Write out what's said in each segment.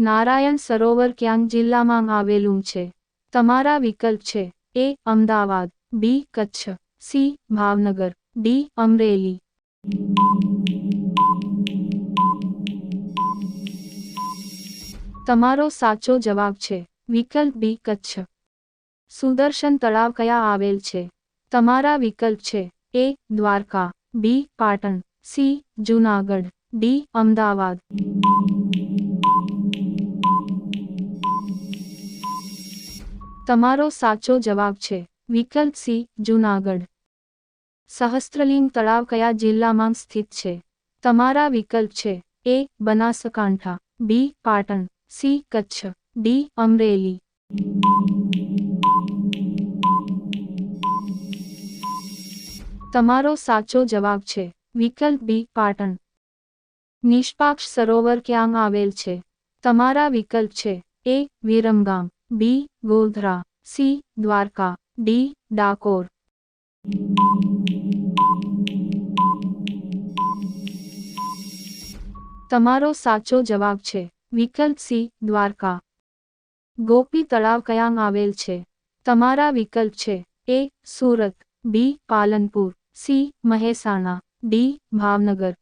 નારાયણ સરોવર ક્યાંક જિલ્લામાં આવેલું છે. તમારા વિકલ્પ છે. A, Ahmedabad. B, Kutch. C, Bhavnagar. D, Amreli. તમારો સાચો જવાબ છે. વિકલ્પ બી, કચ્છ. સુદર્શન તળાવ કયા આવેલ છે? તમારા વિકલ્પ છે. A, Dwarka. B, Patan. C, Junagadh. D, Ahmedabad. તમારો સાચો જવાબ છે. વિકલ્પ સી, જૂનાગઢ. સહસ્ત્રલિંગ તળાવ કયા જિલ્લામાં સ્થિત છે? તમારા વિકલ્પ છે. A, Banaskantha. B, Patan. C, Kutch. D, Amreli. તમારો સાચો જવાબ છે. વિકલ્પ બી, પાટણ. નિષ્પાક્ષ સરોવર ક્યાં આવેલ છે? તમારા વિકલ્પ છે. A, Viramgam. B, Godhra. C, Dwarka. D, Dakor. તમારો સાચો જવાબ છે, વિકલ્પ સી, દ્વારકા. ગોપી તળાવ ક્યાં આવેલ છે. તમારા વિકલ્પ છે, A, Surat. B, Palanpur. C, Mehsana. D, Bhavnagar.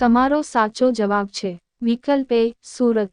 તમારો સાચો જવાબ છે. વિકલ્પ એ સુરત.